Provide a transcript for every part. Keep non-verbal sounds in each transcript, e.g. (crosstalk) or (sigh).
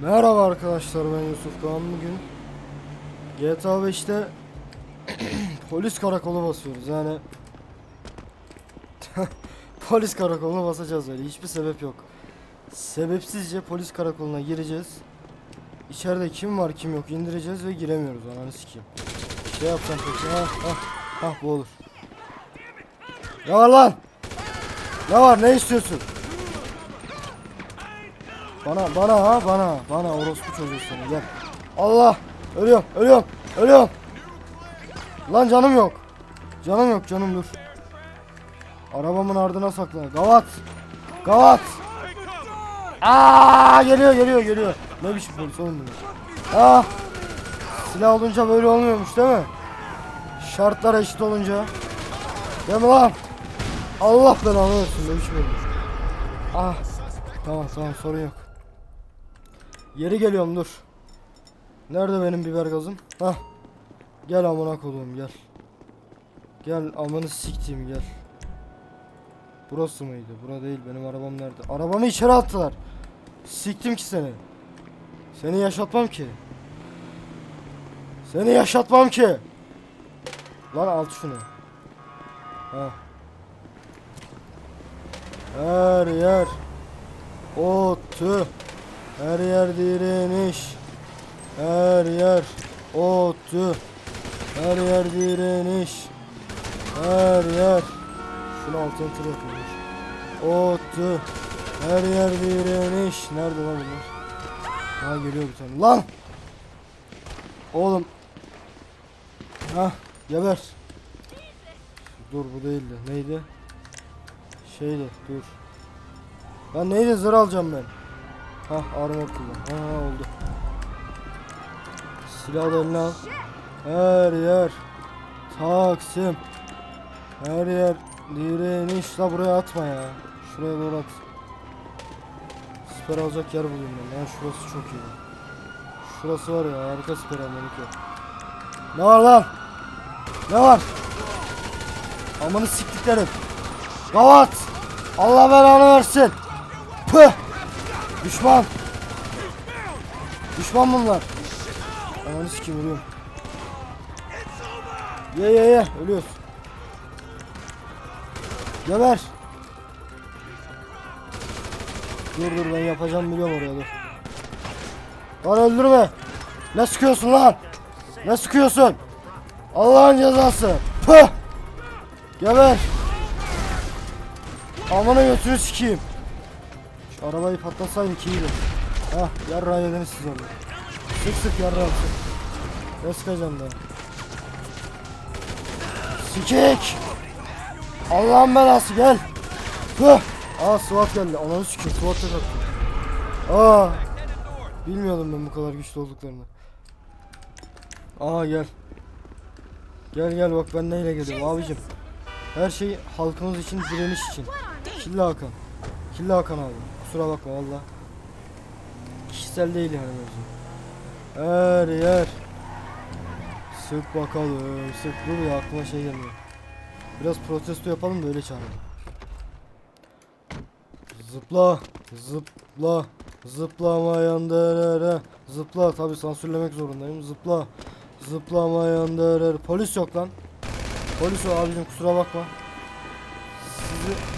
Merhaba arkadaşlar ben Yusuf Doğan bugün GTA 5'te (clears throat) polis karakolu basıyoruz. Yani (laughs) polis karakoluna basacağız öyle hiçbir sebep yok. Sebepsizce polis karakoluna gireceğiz. İçeride kim var kim yok indireceğiz ve giremiyoruz. Ananı sikeyim. Şey yapsam peki ha ha ha bu olur. Ne var lan? Ne var ne istiyorsun bana bana ha bana bana orospu çocuğu seni gel. Allah ölüyorum ölüyorum ölüyorum. Lan canım yok. Canım yok canım dur. Arabamın ardına sakla. Gavat. Gavat. Aa geliyor geliyor geliyor. Ne biçim polis oğlum bu? Ah. Silah olunca böyle olmuyormuş değil mi? Şartlar eşit olunca. Değil mi lan? Allah belanı versin ne biçim olmuş. Ah. Tamam tamam sorun yok. Geri geliyorum dur. Nerede benim biber gazım? Hah. Gel amına koduğum gel. Gel amını siktiğim gel. Burası mıydı? Bura değil benim arabam nerede? Arabamı içeri attılar. Siktim ki seni. Seni yaşatmam ki. Seni yaşatmam ki. Lan al şunu. Ha. Her yer. O tüh. Her yer direniş. Her yer otu. Her yer direniş. Her yer. Şunu altına tır yapıyormuş. Otu. Her yer direniş. Nerede lan bunlar? Ha geliyor bir tane. Lan! Oğlum. Ha geber. Dur bu değildi. Neydi? Şeydi dur. Ben neydi zırh alacağım ben. Hah armor kullan. Ha oldu. Silahı da eline al. Her yer. Taksim. Her yer. Direniş la buraya atma ya. Şuraya doğru at. Siper alacak yer bulayım ben. Ya şurası çok iyi. Şurası var ya harika siper almalık yer. Ne var lan? Ne var? Amanı siktiklerim. Gavat! Allah belanı versin. Püh! Düşman. Düşman bunlar. Ananı sikim ölüyorum. Ye ye ye ölüyoruz. Geber. Dur dur ben yapacağım biliyorum oraya dur. Lan öldürme. Ne sıkıyorsun lan? Ne sıkıyorsun? Allah'ın cezası. Püh. Geber. Amına götünü sikeyim. Arabayı patlatsaydık iyiydi. Hah yarrağı yediniz siz orada. Sık sık yarrağı sık. Sıkacaksın daha? Sikik! Allah'ın belası gel. Püh! Aa SWAT geldi. Ananı sikeyim SWAT da kalktı. Aa! Bilmiyordum ben bu kadar güçlü olduklarını. Aa gel. Gel gel bak ben neyle geliyorum abicim. Her şey halkımız için direniş için. Killa Hakan. Killa Hakan abi. Kusura bakma valla. Kişisel değil yani mevzu. Her yer. Sık bakalım. Sık dur ya aklıma şey gelmiyor. Biraz protesto yapalım da öyle çağıralım. Zıpla. Zıpla. Zıplamayan derere. Zıpla tabi sansürlemek zorundayım. Zıpla. Zıplamayan derere. Polis yok lan. Polis o abicim kusura bakma. Sizi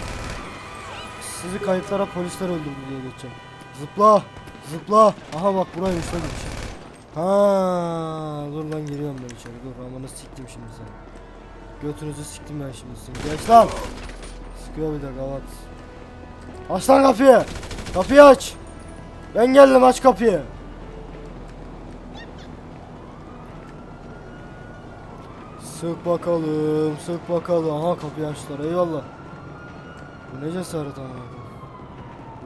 sizi kayıtlara polisler öldürdü diye geçeceğim. Zıpla. Zıpla. Aha bak buraymış lan bir şey. Ha, dur lan giriyorum ben içeri. Dur amanı siktim şimdi seni. Götünüzü siktim ben şimdi seni. Geç lan. Sıkıyor bir de gavat. Aç lan kapıyı. Kapıyı aç. Ben geldim aç kapıyı. Sık bakalım, sık bakalım. Aha kapıyı açtılar. Eyvallah. Bu ne cesaret ama.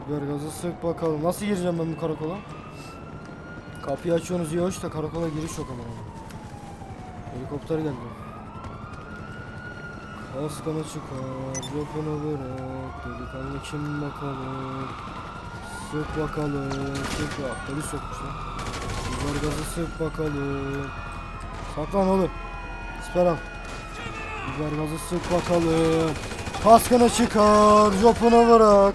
Biber gazı sık bakalım. Nasıl gireceğim ben bu karakola? Kapıyı açıyorsunuz iyi hoş da karakola giriş yok ama. Helikopter geldi. Kaskını çıkar, yopunu bırak, delikanlı kim bakalım. Sık bakalım, sık ya polis sokmuş lan. Biber gazı sık bakalım. Saklan oğlum. Siper al. Biber gazı sık bakalım. Kaskını çıkar, jopunu bırak.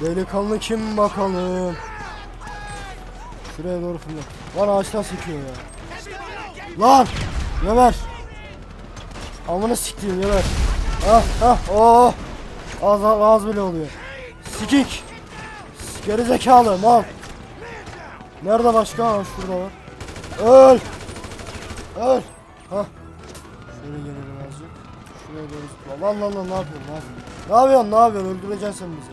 Delikanlı kim bakalım. Şuraya doğru fırla. Lan ağaçtan sekiyor ya. Lan! Geber! Amına siktiğim geber. Ah ah oh! Az az bile oluyor. Sikik! Geri zekalı mal. Nerede başka? Ha şurada var. Öl! Öl! Hah. Şöyle gelelim. Şuraya doğru zıpla. Lan lan lan ne yapıyorsun? Ne yapıyorsun? Ne yapıyorsun? Ne yapıyorsun? Öldüreceksin sen bizi.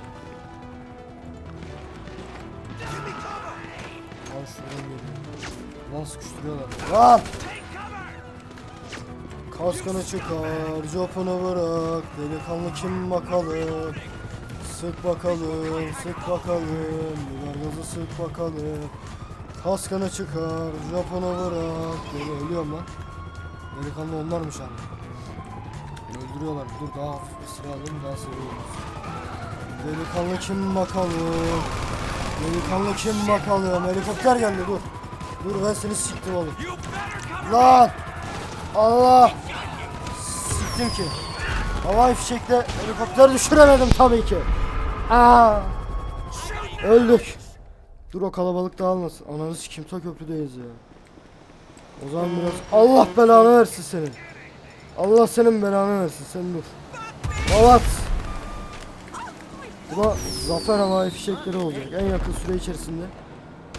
Lan şuradan geliyor. Lan sıkıştırıyorlar. Lan! Kaskını çıkar, copunu bırak, delikanlı kim bakalım. Sık bakalım, sık bakalım, biber gazı sık bakalım. Kaskını çıkar, Japon'u bırak. Deli ölüyorum lan. Delikanlı onlarmış abi. Öldürüyorlar. Dur daha hafif bir silah alayım daha seviyoruz. Delikanlı kim bakalım. Delikanlı kim bakalım. Helikopter geldi dur. Dur ben seni siktim oğlum. Lan! Allah! Siktim ki. Havai fişekle helikopter düşüremedim tabii ki. Aa! Öldük. Dur o kalabalık dağılmasın. Ananı sikim ta köprüdeyiz ya. O zaman biraz Allah belanı versin senin. Allah senin belanı versin sen dur. Balat. Bu da zafer havai fişekleri olacak en yakın süre içerisinde.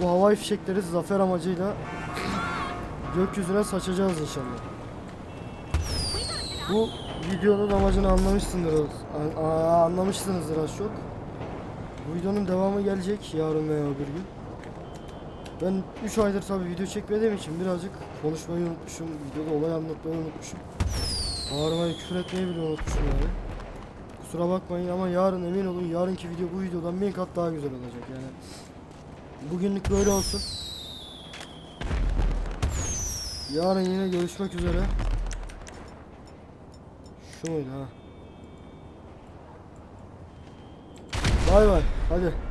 Bu havai fişekleri zafer amacıyla gökyüzüne saçacağız inşallah. Bu videonun amacını anlamışsındır anlamışsınızdır az çok. Bu videonun devamı gelecek yarın veya öbür gün. Ben 3 aydır tabi video çekmediğim için birazcık konuşmayı unutmuşum. Videoda olay anlatmayı unutmuşum. Bağırmayı, küfür etmeyi bile unutmuşum yani. Kusura bakmayın ama yarın emin olun yarınki video bu videodan bin kat daha güzel olacak yani. Bugünlük böyle olsun. Yarın yine görüşmek üzere. Şu muydu ha? Bay bay. Hadi.